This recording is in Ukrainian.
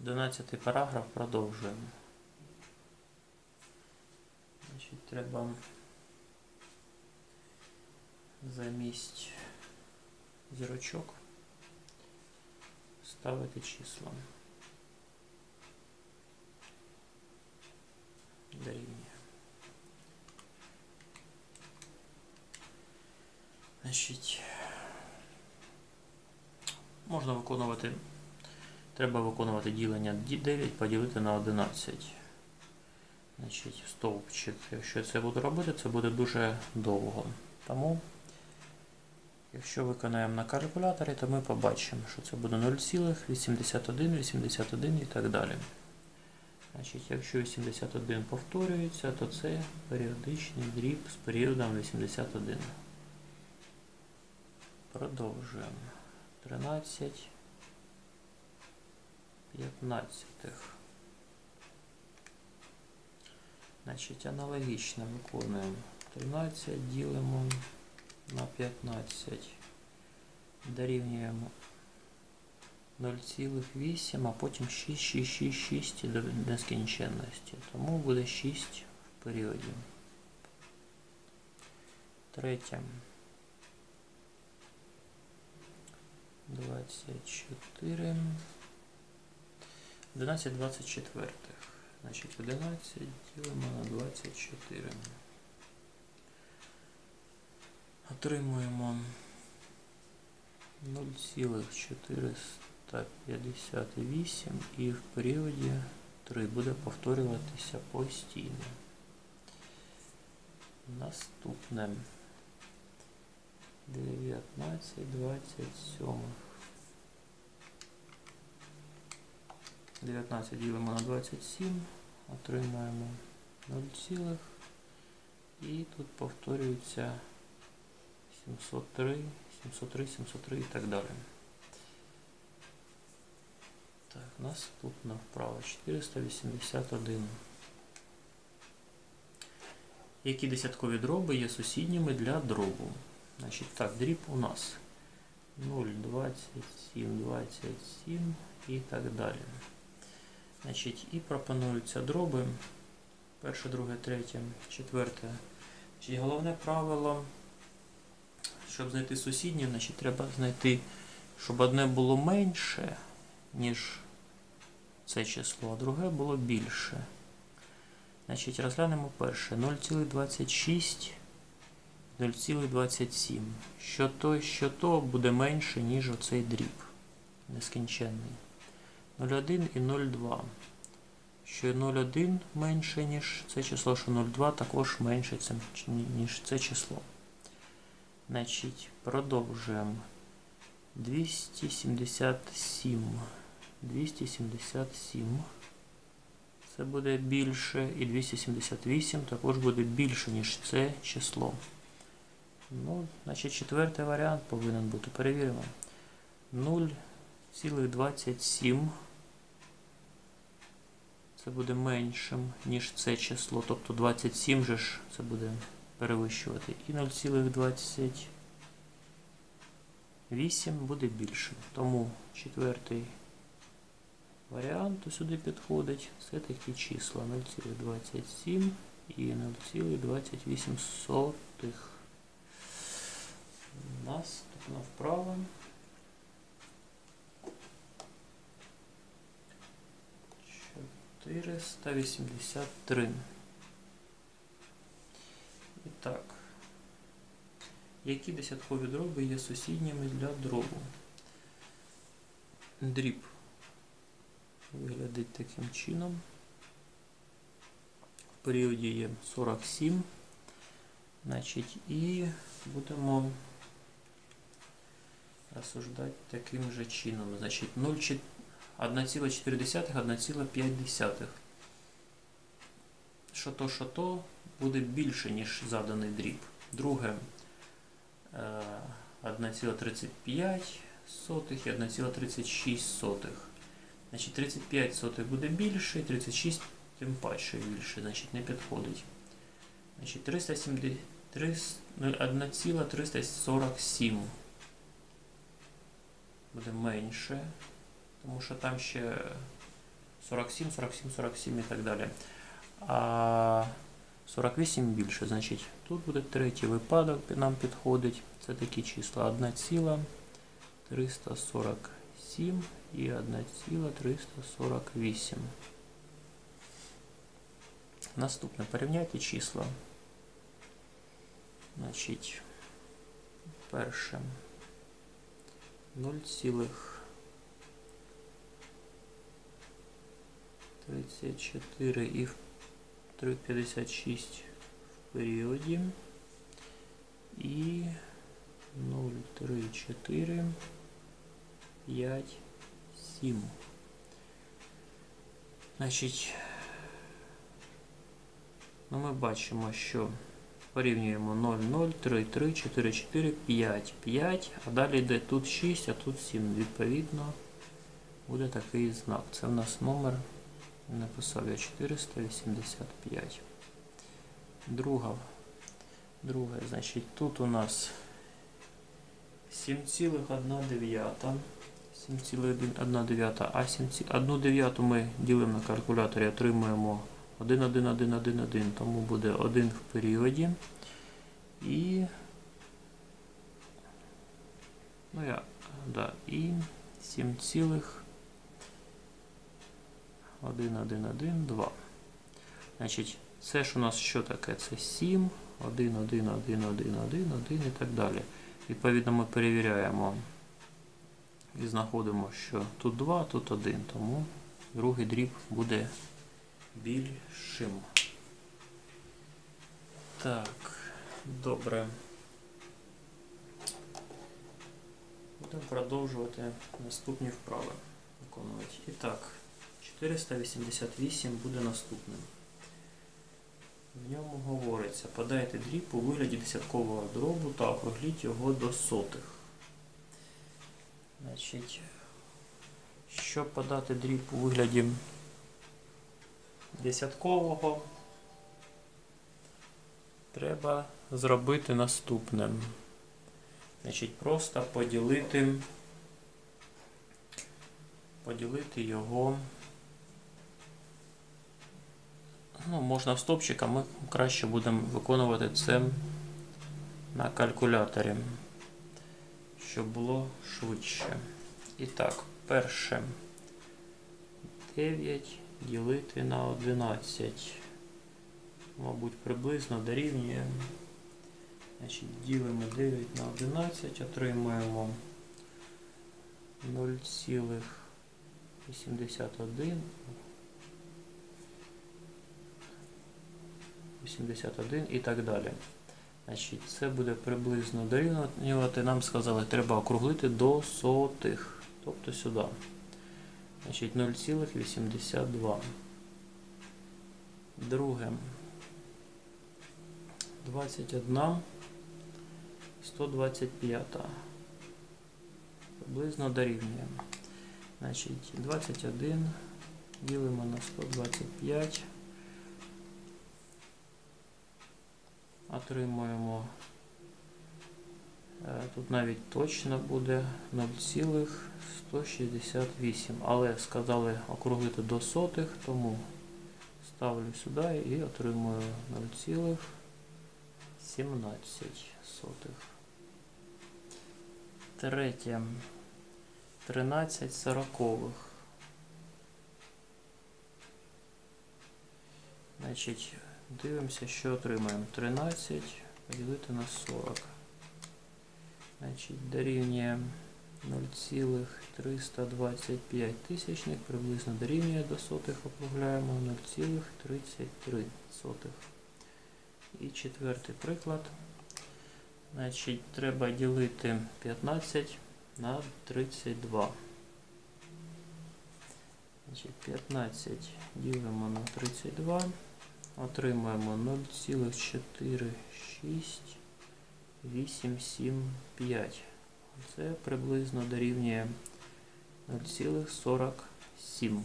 11 параграф продовжуємо. Значить, треба замість зірочок ставити числа. Дорівнює. Значить, можна виконувати, треба виконувати ділення 9 поділити на 11. Значить, стовпчик. Якщо це буду робити, це буде дуже довго. Тому, якщо виконаємо на калькуляторі, то ми побачимо, що це буде 0,81, 81 і так далі. Значить, якщо 81 повторюється, то це періодичний дріб з періодом 81. Продовжуємо. 13 п'ятнадцятих. Значить, аналогічно виконуємо 13 ділимо на 15. Дорівнюємо 0,8, а потім 6, 6, 6, 6 до нескінченності. Тому буде 6 в періоді. Третє. 24. 11 24. Значить 11 ділимо на 24. Отримуємо 0,458 і в періоді 3 буде повторюватися постійно. Наступне 19 27. 19 ділимо на 27, отримаємо 0, цілих. і тут повторюється 703, 703, 703 і так далі. Так, наступна вправа 481. Які десяткові дроби є сусідніми для дробу? Значить, так, дріб у нас 0, 27, 27 і так далі. Значить, І пропонуються дроби. Перше, друге, третє, четверте. Значить, Головне правило, щоб знайти сусіднє, значить, треба знайти, щоб одне було менше, ніж це число, а друге було більше. Значить, Розглянемо перше 0,26, 0,27. Що то, що то буде менше, ніж оцей дріб. Нескінченний. 0,1 і 0,2. Що 0,1 менше, ніж це число, що 0,2 також менше, ніж це число. Значить, продовжуємо. 277. 277. Це буде більше. І 278 також буде більше, ніж це число. Ну, значить, четвертий варіант повинен бути. Перевіримо. 0,27 це буде меншим, ніж це число. Тобто 27 же ж це буде перевищувати. І 0,28 буде більшим. Тому четвертий варіант сюди підходить. Це такі числа 0,27 і 0,28. Наступна вправа. 483. І так. Які десяткові дроби є сусідніми для дробу? Дріб виглядить таким чином. В періоді є 47. Значить, і будемо розсуждати таким же чином. Значить, 0,4. 1,4, 1,5. Що то, що то буде більше, ніж заданий дріб. Друге 1,35 і 1,36. Значить, 35 сотих буде більше, 36 тим паче більше, значить не підходить. Значить, 370, 1,347 буде менше тому що там ще 47, 47, 47 і так далі. А 48 більше, значить тут буде третій випадок, нам підходить. Це такі числа 1,347 і 1,348. Наступне порівняйте числа. Значить, перше 0,34 і 3,56 в періоді і 0,34 5 7 Значить, ну ми бачимо, що порівнюємо 0, 0, 3, 3, 4, 4, 5, 5, а далі йде тут 6, а тут 7. Відповідно, буде такий знак. Це в нас номер, написав я 485. Друга. Друге, значить, тут у нас 7,1 7,1 а 7, 1 дев'яту ми ділимо на калькуляторі, отримуємо 1, 1, 1, 1, 1, тому буде 1 в періоді. І ну я, да, і 7 цілих 1, 1, 1, 2. Значить, це ж у нас що таке? Це 7, 1, 1, 1, 1, 1, 1 і так далі. Відповідно, ми перевіряємо і знаходимо, що тут 2, тут 1, тому другий дріб буде більшим. Так, добре. Будемо продовжувати наступні вправи виконувати. І так, 488 буде наступним. В ньому говориться, подайте дріб у вигляді десяткового дробу та округліть його до сотих. Значить, щоб подати дріб у вигляді десяткового, треба зробити наступне. Значить, просто поділити, поділити його. Ну, можна в стопчик, а ми краще будемо виконувати це на калькуляторі, щоб було швидше. І так, перше 9 ділити на 11. Мабуть, приблизно дорівнює. Значить, ділимо 9 на 11, отримаємо 0,81. 81 і так далі. Значить, Це буде приблизно дорівнювати. Нам сказали, треба округлити до сотих. Тобто сюди. Значить 0,82. Друге. 21. 125. Приблизно дорівнює. Значить, 21 ділимо на 125. Отримуємо. Тут навіть точно буде 0,168. Але сказали округлити до сотих, тому ставлю сюди і отримую 0,17. Третє. 13 сорокових. Значить, дивимося, що отримаємо. 13 поділити на 40. Значить, дорівнює 0,325 тисячних, приблизно дорівнює до сотих, округляємо 0,33 сотих. І четвертий приклад. Значить, треба ділити 15 на 32. Значить, 15 ділимо на 32, отримаємо 0,46875. Це приблизно дорівнює 0,47.